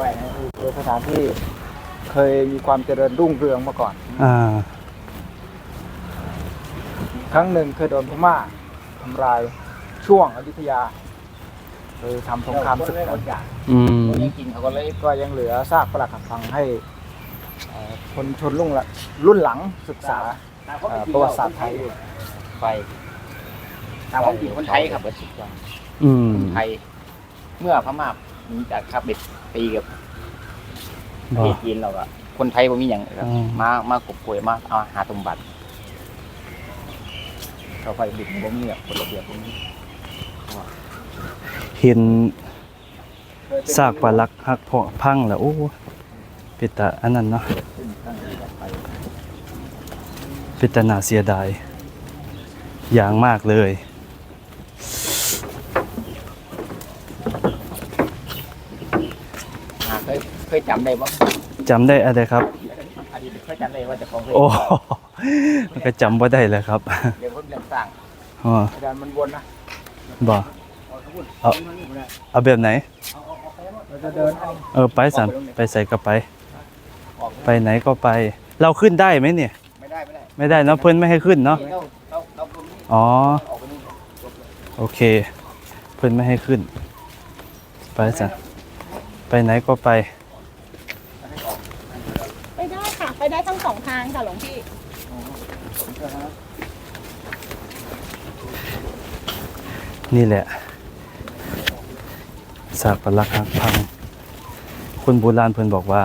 ไว้นะคือสถานที่เคยมีความเจริญรุ่งเรืองมาก่อน อ่า ครั้งหนึ่งเคยโดนพม่าทำลายช่วงอยุธยาเคยทำสงครามศึกหมดอย่างอืม ยังกินเขาก็เลยก็ยังเหลือซากปรักหักพังให้เอ่อคนชนรุ่นละรุ่นหลังศึกษาเอ่อประวัติศาสตร์ไทยอยู่ไปตามความจริงคนไทยครับเบิดทุกอย่างอืมคนไทย เมื่อพม่า หนีจากคาบเบ็ดตีกับประบ่เทศจีนเราอะคนไทยบ่มีอย่างครับอืม มามากบกวยมาเอาหาสมบัติเราไปบิดบ่มีอะคนระเบียบบ่มีเห็นซากปลาลักหักเพาะพังแล้วโอ้เป็นตาอันนั้นเนาะซึ่งตั้งแต่ไปเป็นตาน่าเสียดายอย่างมากเลย หาเค ยเคยจำได้บ่จำได้อะไรครับ อดีตเคยจำได้ว่าเจะของเคยโอ้มันก็จำว่าได้เลยครับเดี๋ยวเพิ่นเรื่องสร้างอ๋ออาจารย์มันวนนะบ่เอาเอาแบบไหนเราจะเดินอันนี้เออไปสันไปใส่ก็ไป ไปไหนก็ไป เราขึ้นได้ไหมเนี่ย ไม่ได้ ไม่ได้ไม่ได้เนาะเพิ่นไม่ให้ขึ้นเนาะเราเราเราตรงนี้อ๋อออกไปนี่จบเลยโอเค เพิ่นไม่ให้ขึ้น ไปสันไปไหนก็ไปไปได้ค่ะ ได้ทั้งสองทางค่ะหลวงพี่นี่แหละสากปลักหักพัง คนโบราณเพิ่นบอกว่า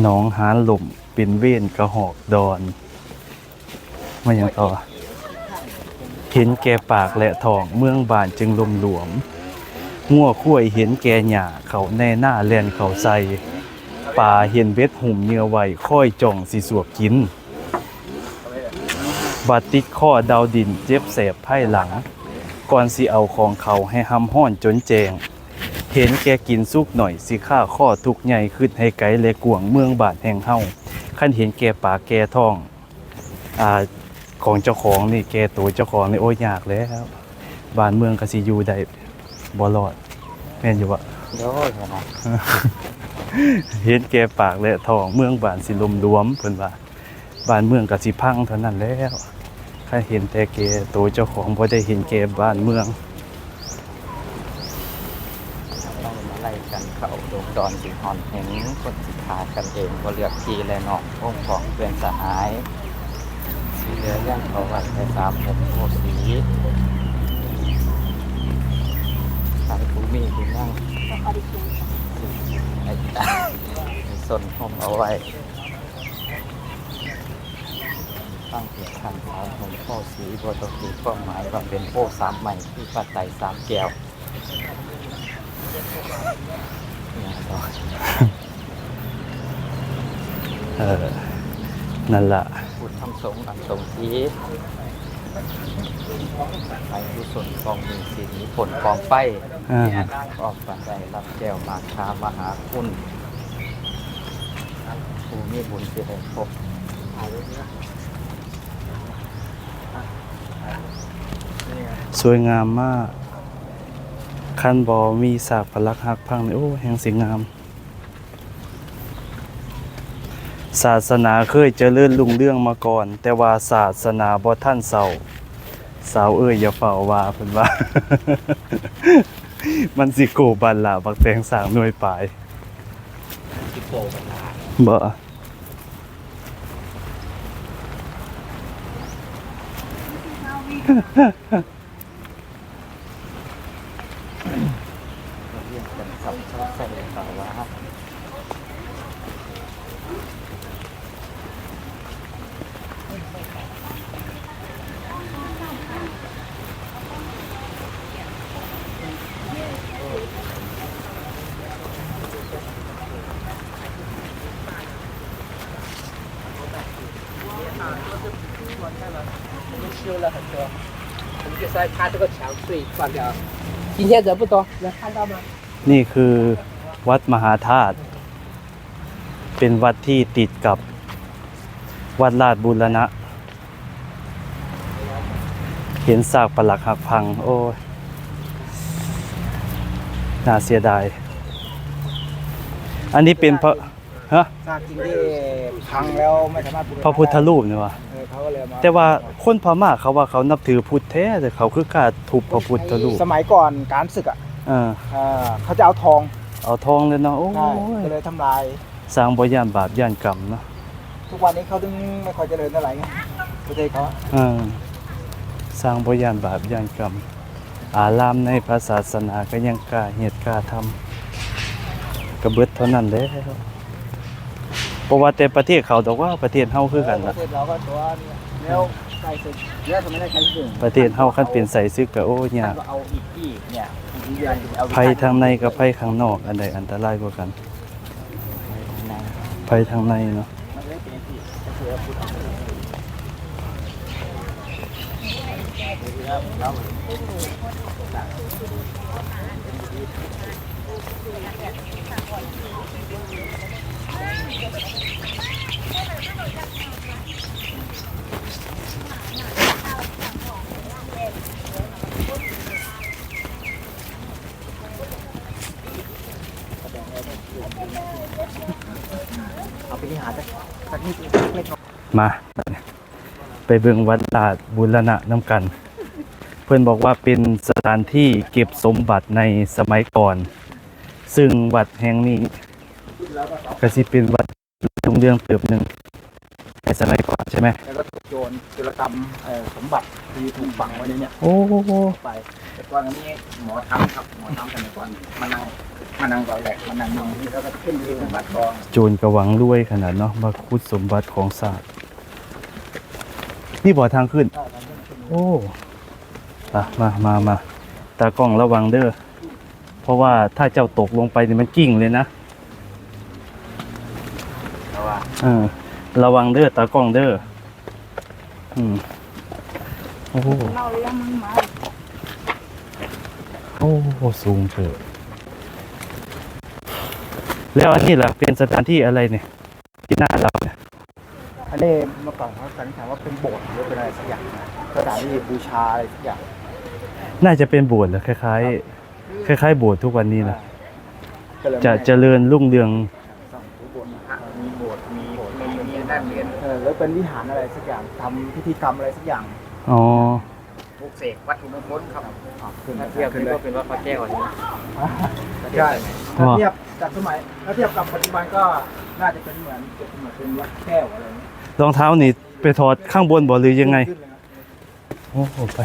หนองหานหล่มเป็นเว้นกระหอกดอนมาอย่างต่อ เห็นแก่ปากและทองเมืองบานจึงลมหลวม งัวคุ้ยเห็นแก่หญ้าเขาแน่หน้าแลนเขาใส่ ป่าเห็นเบ็ดหุ่มเนื้อไว้ค่อยจ่องสิสวบกิน บาดติดข้อดาวดินเจ็บแสบไพ่หลัง ก่อนสิเอาของเขาให้ห้ำห้อนจนแจง เห็นแกกินสุกหน่อยสิฆ่าข้อทุกใหญ่ขึ้นให้ไกลและกวงเมืองบาดแห่งเฮาขั้นเห็นแกป่าแกทองอ่าของเจ้าของนี่แกตัวเจ้าของนี่โอ้ยยากแล้วบ้านเมืองกสิอยู่ได้บ่รอดแม่นอยู่ว่าเดี๋ยวเดี๋ยวนะ เห็นแกปากและทองเมืองบ้านสิลมรวมเพิ่นว่าบ้านเมืองก็สิพังเท่านั้นแล้วถ้าเห็นแต่แกตัวเจ้าของบ่ได้เห็นแกบ้านเมืองต้องมาไล่กันเขาโดงดอนสิหอนเห็นคนสิขาดกันเองก็เลือกพี่และน้ององค์ของเพื่อนสหายสีเหลือเรื่องเขาวัดแต่สามหกโอสีสายภูมิคุณนั่งอ ส่วนผมเอาไว้ ตั้งเพียงคันเท้าของพ่อสีบัวตกีความหมายว่าเป็นโพสามใหม่ที่ปัดไตสามแก้วเนี่ยดอกเออ นั่นล่ะพูดทำสงฆ์อันสงสี ไปกุศลกองมีสีนิผลกองไฟอ่าออกปันไดรับแก้วมาคามหาคุณผู้มีบุญที่ได้พบสวยงามมากคันบอมีสากพลักหักพังนี่โอ้แห่งสิงาม ศาสนาเคยเจริญรุ่งเรื่องมาก่อน แต่ว่าศาสนาบ่ท่านเศร้าสาวเอ้ยอย่าเฝ้าว่าเพิ่นว่า มันสิโกบันล่ะบักแตงสางหน่วยปลายที่โปกันลาบ่เ在看这个墙最放掉。今天人不多，能看到吗？ นี่คือวัดมหาธาตุ เป็นวัดที่ติดกับวัดลาดบุรณะ เห็นซากปลักหักพัง โอ้ย น่าเสียดาย อันนี้เป็นพระ ฮะซากจริงที่พังแล้วไม่สามารถบูรณพระพุทธรูปนี่วะเออเขาก็เลยมาแต่ว่าคนพม่าเขาว่าเขานับถือพุทธแท้แต่เขาคือกล้าทุบพระพุทธรูปสมัยก่อนการศึกอะเออเออเขาจะเอาทองเอาทองเลยเนาะโอ้ใช่ยก็เลยทำลาย สร้างบ่ย่านบาปย่านกรรมเนาะทุกวันนี้เขาถึงไม่ค่อยเจริญเท่าไหร่ไงประเทศเขาอะเออสร้างบ่ย่านบาปย่านกรรม อารามในพระศาสนาก็ยังกล้าเฮ็ดกล้าทำกระเบิดเท่านั้นแหล้ว เพราะว่าแต่ประเทศเขาดอกว่าประเทศเฮาคือกันปล่ะระเทศเราก็ตัวเนี่ยแล้วใส่ศึกเยอะทำไมได้ใครที่หนึ่งประเทศเฮาคันเป็นใส่ซึกก็โอ้ยาก ก็เอาอีกที่เนี่ยอีกอย่างจะเอาภัยทางในกับภัยข้างนอกอันใดอันตรายกว่ากัน ภัยทางในเนาะมันเลยเป็นที่ก็คือว่าพุทธเอาเอาไปที่หาสักสักนิดเล็กๆ มา ไปเบิ่งวัดลาดบุรณะน้ำกัน เพื่อนบอกว่าเป็นสถานที่เก็บสมบัติในสมัยก่อน ซึ่งวัดแห่งนี้ก็สิเป็นวัดรุ่งเรืองเติบหนึ่งในสมัยก่อนใช่ไหมแล้วก็ถูกโจรจุลกรรมเอ่อสมบัติที่ถูกฝังไว้ในเนี่ยโอ้โหไปแต่ก่อนอันนี้หมอทำครับหมอทำกันแต่ก่อนมานั่งมานั่งตอนแรกมานั่งนอนที่แล้วก็ขึ้นยืนสมบัติกองโจรกระหวังรวยขนาดเนาะมาคุดสมบัติของศาสตร์ นี่บ่อทางขึ้น โอ้อะมามามาตากล้องระวังเด้อ เพราะว่าถ้าเจ้าตกลงไปนี่มันกิ่งเลยนะเพราะว่าเออระวังเด้อตากล้องเด้อ อืม โอ้โหเราเลี้ยงมันมาโอ้โหสูงเถอะแล้วอันนี้ล่ะ เป็นสถานที่อะไรเนี่ย ที่หน้าเราเนี่ย อันนี้เมื่อก่อนเขาสันนิษฐานว่าเป็นโบสถ์หรือเป็นอะไรสักอย่างนะสถานที่บูชาอะไรสักอย่างน่าจะเป็นโบสถ์เหรอคล้ายๆคล้ายๆโบสถ์ทุกวันนี้นะก็เลยจะไม่เจริญรุ่งเรืองส่องทุกบนพระมีโบสถ์มีมีมีนั่นเรียนเออแล้วเป็นวิหารอะไรสักอย่างทำพิธีกรรมอะไรสักอย่างอ๋อปลุกเสกวัตถุมงคลครับอะขึ้นถ้าเทีเทียยบบขึ้นนี่เลก็ยเป็นวัดพระแก้วอันนี้ใช่ถ้าว้าเทียบจากสมัยถ้าเทียบกับปัจจุบันก็น่าจะเป็นเหมือนจะเป็นเหมือนเป็นวัดแก้วอะไรอย่างเงี้ย รองเท้านี่ไปถอดข้างบนบ่หรือยังไง โอ้โหไป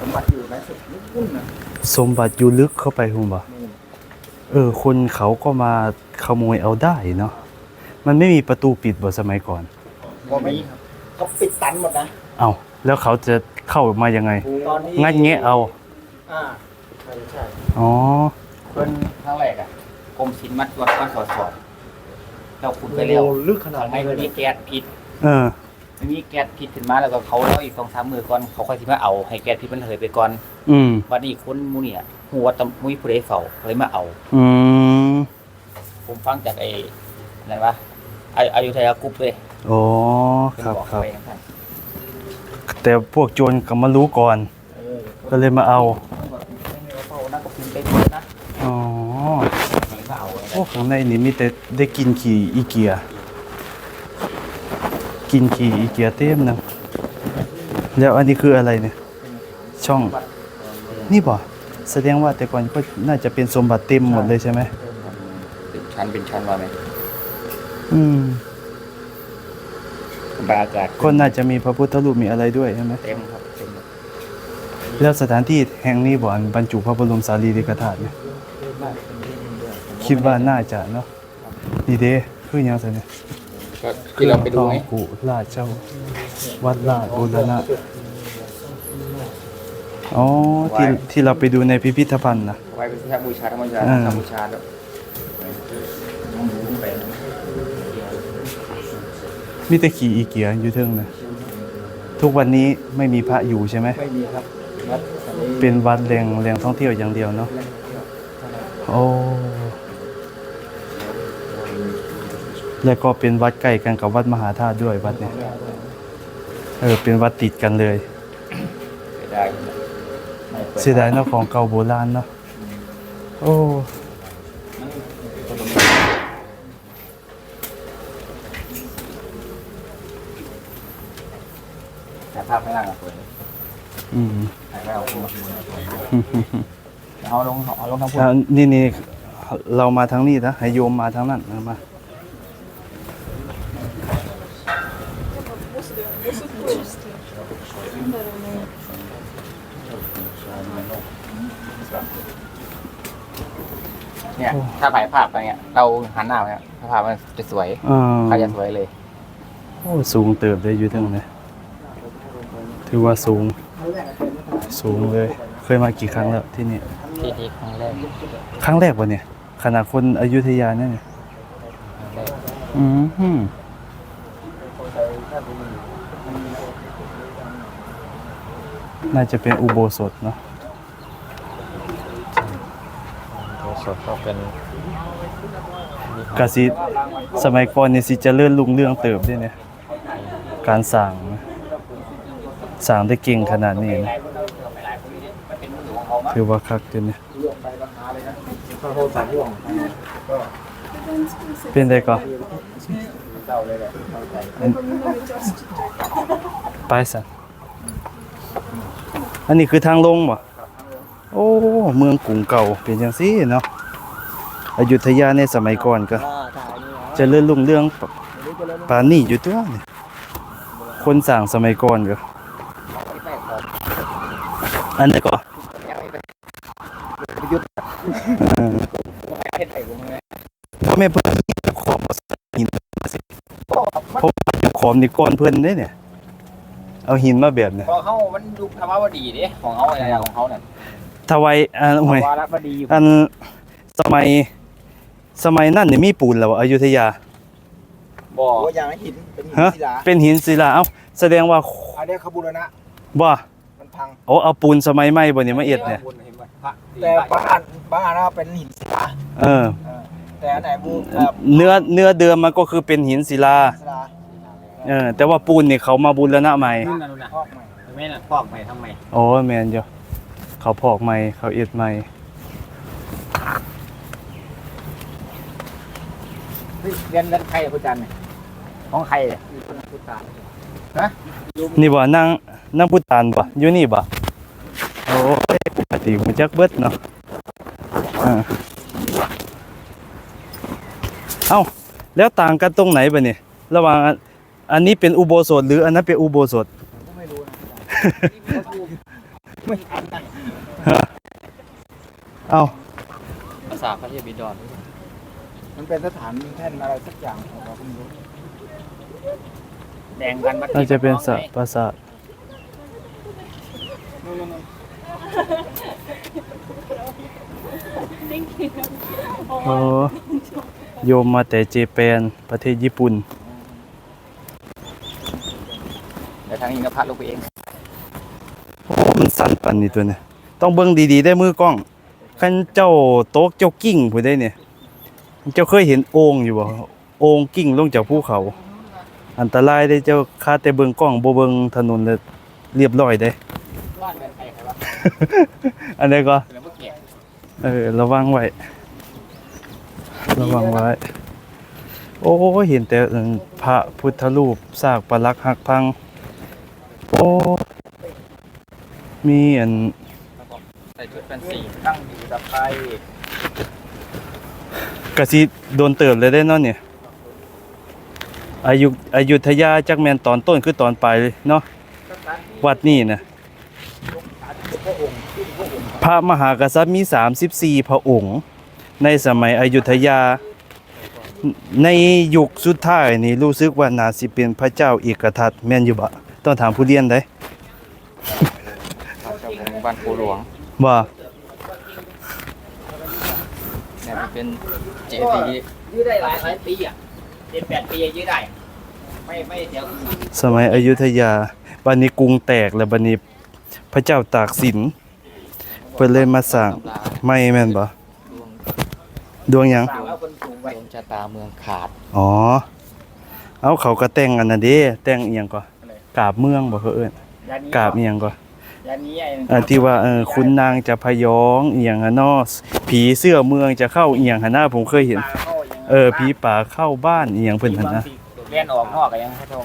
สมบัติอยู่ในสุดนุ่นนะสมบัติอยู่ลึกเข้าไปคุณบ่เออ คนเขาก็มาขโมยเอาได้เนาะ มันไม่มีประตูปิดบ่สมัยก่อน บ่มีครับเขาปิดตันหมดนะเอาแล้วเขาจะเข้ามายังไง ตอนนี้งัดแงะเอา อ่าใช่ใช่อ๋อ เพิ่นครั้งแรกอะกรมศิลป์มัดวัดวัดสอดสอดเราขุดไปแล้วโอ้ลึกขนาดทำไมนี้เลมันยมีแก๊สพิษเออ มันมีแก๊สพิษขึ้นมาแล้วก็เขาแล้วอีกสองสามมือก่อนเขาค่อยที่มาเอาให้แก๊สพิษมันระเหยไปก่อนอืม วันนี้คนหมูเนี่ยหัวาตำมุ้ยผู้ใดเฝ้าเลยมาเอา อืม ผมฟังจากไอ้อะไรวะ อาอายุทยากรุ๊ปเลยอ๋อเพิ่นครับบอกครับไปอย่างนั้นแต่พวกโจรก็มารู้ก่อน เออก็เลยมาเอาไม่มีว่าเฝ้านั่นก็พิมพ์ไปด้วยนะอ๋อเลยมาเอาอะไรโอ้ข้างในนี่มีแต่ได้กินขี่อีเกีย กินขี่อีเกียเต็มนะแล้วอันนี้คืออะไรเนี่ยช่องนี่บ่แสดงว่าแต่ก่อนก็น่าจะเป็นสมบัติเต็มหมดเลยใช่ไหมเป็นชั้นเป็นชั้นว่าไหม อืมบรรยากาศก็น่าจะมีพระพุทธรูปมีอะไรด้วยใช่ไหมเต็มครับเต็มหมดแล้วสถานที่แห่งนี้บ่อันบรรจุพระบรมสารีริกธาตุเนี่ยคิดว่าน่าจะเนาะนี่เด้คือหยังไงเนี่ยก็ที่เราไปดูทองไงกุลาดเจ้า วัดลาดบูรณะอ๋อที่ที่เราไปดูในพิพิธภัณฑ์นะไว้เป็นพระบูชาธรรมบูชาอ่าธรรมบูชาแล้ว มีแต่ขี่อีเกียอยู่เทิงนะทุกวันนี้ไม่มีพระอยู่ใช่ไหมไม่มีครับวัดอันนี้เป็นวัดแหล่งแหล่งท่องเที่ยวอย่างเดียวเนาะแหล่งท่องเที่ยวเท่านั้นโอ้แล้วก็เป็นวัดใกล้กันกับวัดมหาธาตุด้วยวัดเนี่ยเออเป็นวัดติดกันเลยเสียดายไม่เปิดเสียดายเนาะของเก่าโบราณเนาะโอ้ แต่ภาพไม่น่าจะเปิดอืมถ่ายไม่เอาคุณเอาลงเอาลงทั้งพูดอ่านี่นี่เรามาทางนี้นะให้โยมมาทางนั้นนะมาเนี่ยถ้าถ่ายภาพไปเนี่ยเราหันหน้าไปเนี่ยภาพมันจะสวยอ่าเขาจะสวยเลย โอ้สูงเติบได้อยู่ทั้งนี้ ถือว่าสูง สูงเลย เคยมากี่ครั้งแล้วที่นี่ ที่ที่ครั้งแรกครั้งแรกวะเนี่ย ขนาดคนอยุธยาเนี่ยครั้งแรกอืมหืมน่าจะเป็นอุโบสถเนาะโบสถก็เป็นกะสิสมัยก่อนเนี่ยสิเจะเลื่อนลุงเรื่องเติบด้วยเนี่ย การสั่ง สั่งได้เก่งขนาดนี้นะถือว่าคักจนเนี่ยเป็นไดก่อนไปสันอันนี้คือทางลงบ่โอ้ เมืองกรุงเก่าเป็นจังซี่เนาะอยุธยาในสมัยก่อนก็จะเลื่อนลุ่งเรื่องปปานนี่อยู่ตัวนี่คนสั่งสมัยก่อนก็ อันนี้ก็พ่อแม่เพิ่นขอบหินเพราะว่าขอมนี่ก้อนเพิ่นเด้เนี่ย เอาหินมาแบบเนี่ยพอเขามันยุคธรรมวดีดิของเขาอะไรของเขาเนี่ยถวายอันห่วยวาระวดีอันสมัย สมัยนั้นนี่มีปูนแล้วบ่อยุธยาบ่โอ้ยอย่างหินเป็นหินฮะศิลาเป็นหินศิลาเอ้าแสดงว่าอันเนี้ยขบุรณะบ่มัน พังโอ้เอาปูนสมัยใหม่บ่เนี่ยมาเอ็ดเนี่ยแต่บางอันบางอันนะเป็นหินศิลาเออเออแต่อันไหนบูแบบเนื้อเนื้อเดิมมันก็คือเป็นหินศิลาศิลาเออแต่ว่าปูนนี่เขามาบูรณะใหม่นู่นน่ะนู่นน่ะพอกใหม่ไม่น่ะฟอกใหม่ทำไมโอ้แมนอยู่เขาพอกใหม่เขาเอ็ดใหม่เฮ้ยเรียนเรียนใครอะคุณจันทร์เนี่ยของใครเนี่ย นี่บ่นั่งนั่งพุทธานบ่อยู่นี่บ่โอ้ยปกติมันจักเบิดเนาะอ่าเอ้าแล้วต่างกันตรงไหนบ่เนี่ยระหว่างอันอันนี้เป็นอุโบสถหรืออันนั้นเป็นอุโบสถเอ้าภาษาพระเทพบิดรมันเป็นสถานแท่นอะไรสักอย่างของเราก็ไม่รู้แดงกันวัดน่าจะเป็นสะปราสาทโอ้โยมมาแต่เจแปนประเทศญี่ปุ่น เดี๋ยวทางนี้ก็พัดลงไปเอง โอ้มันสั่นปันนี่ตัวเนี่ยต้องเบิ่งดีๆได้มือกล้องคันเจ้าโต๊ะเจ้ากิ้งผู้ได้เนี่ย เจ้าเคยเห็นโอ่งอยู่บ่โอ่งกิ้งลงจากภูเขา อันตรายได้เจ้าคาแต่เบิงกล้องบ่เบิงถนนเลยเรียบร้อยได้ บ้านเป็นใครใครวะอันนี้ก็เอเมื่อกี้เออระวังไว้ระวังไว้ โอ้เห็นแต่เอิ่มพระพุทธรูปซากปรักหักพัง โอ้มีอันใส่ชุดเป็นสีตั้งอยู่ตะไคร้กะสิโดนเติบเลยได้เนาะเนี่ย อายุอายุทยาจักแมนตอนต้นคือตอนปลายเลยเนาะวัดนี่นะพระมหากษัตริย์มี 34 พระองค์ ในสมัยอยุธยา ในยุคสุดท้ายนี่รู้สึกว่าน่าสิเป็นพระเจ้าเอกทัตแม่นอยู่บ่ต้องถามผู้เรียนได้ครับเจ้าของบ้านปูหลวงว่าเนี่ยมันเป็นเจดีย์ยืดได้หลายหลายปีอะ เจ็ดแปดปียืดได้ ไม่ไม่เดี๋ยวสมัยอยุธยาบัดนี้กรุงแตกแล้วบัดนี้พระเจ้าตากสินเพิ่นเลยมาสร้างตำราไม่แม่นบ่รวมดวงหยังสร้างแล้วคนสูงไว้ดวงชะตาเมืองขาดอ๋อ เอาเขาก็แต่งอันนั้นเด้แต่งอีหยังก็กาบเมืองบ่เขาเอิ้นยานี้กาบอีหยังก็ยานี้ไอ้อันที่ว่าเออคุณนางจะพยองอีหยังอะเนาะผีเสื้อเมืองจะเข้าอีหยังหั่นน่ะผมเคยเห็นปลาเข้าย่าง เออผีป่าเข้าบ้านอีหยังเพิ่นหั่นนะเรียนออกนอกก็ยังเขาโทร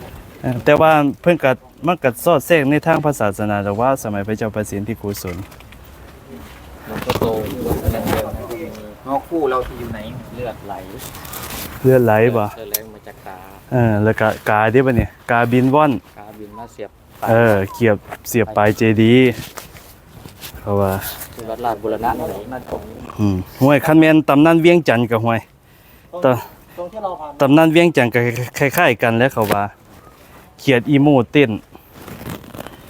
เออแต่ว่าเพิ่นก็มันก็สอดแทรกในทางพระศาสนาแต่ว่าสมัยพระเจ้าประสิทธิโกศลหลวงพ่อโตดวงเรื่องเดิมนอกคู่เราที่อยู่ไหนเลือดไหลเลือดไหลบ่เลือดไหลมาจากตาเออแล้วก็กาเด้บ่เนี่ยกาบินว่อนกาบินมาเสียบเออเกียบเสียบปลายเจดีย์เขาว่าคือวัดราชบุรณะไหนนั่นตรงอืมห้วยคันแม่นตำนานเวียงจันทน์กับห้วย ตะตรงที่เราผ่านตำนานเวียงจันทน์ก็คล้ายๆกันแล้วเขาว่า เขียดอีโมเต้น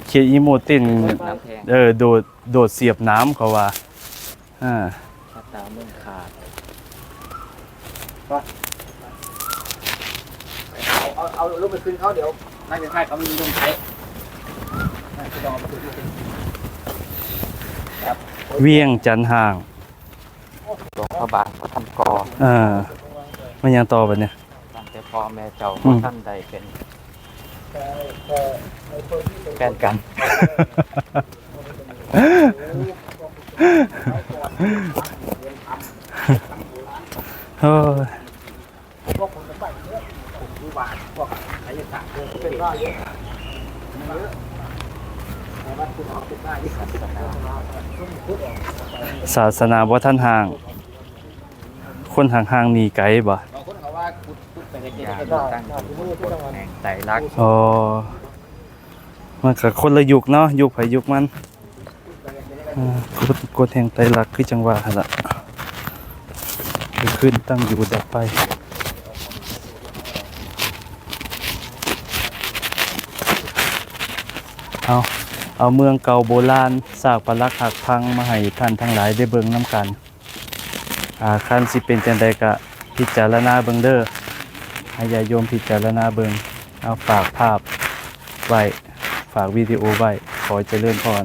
เขียดอีโมเต้น น้ำแพงเออโดดโดดเสียบน้ำเขาว่าอ่าชะตาเมืองขาดเอาเอาเอาลูกไปคืนเขาเดี๋ยวน่าจะใช่เขามีลงใช้น่าจะต้องเอาไปคืนเขาเวียงจันทน์ห่าง หลวงพระบางพระธรรมกร เอ่า มันยังต่อบัดเนี่ยตั้งแต่พ่อแม่เจ้าอืมท่านใดเป็นแฟนกัน โอ้ยพวกคนเป็นบ้านเยอะผมรู้ว่าพวกไสยศาสตร์เนี่ยเป็นว่าเยอะมันเยอะแต่ว่าคุณเอาเป็นได้ที่ศาสนาต้องพูดออกศาสนาบ่ทันห่าง คนห่างๆหนีไกลบ่ พุทธไปเฮ็ดอยากเฮ็ดรู้ได้ตั้งกฎแห่งใจรักอ๋อมันก็คนละยุคเนาะยุคไผยุคมันอ่ากฎกฎแห่งไตรลักษณ์คือจังหวะหั่นล่ะคือขึ้นตั้งอยู่ดับไปเอาเอาเมืองเก่าโบราณซากปรักหักพังมาให้ท่านทั้งหลายได้เบิ่งน้ำกันอาคันสิเป็นจังใดก็พิจารณาเบิ่งเด้อ ให้ญาโยมพิจารณาเบิงเอาฝากภาพไว้ ฝากวิดีโอไว้ ขอเจริญพร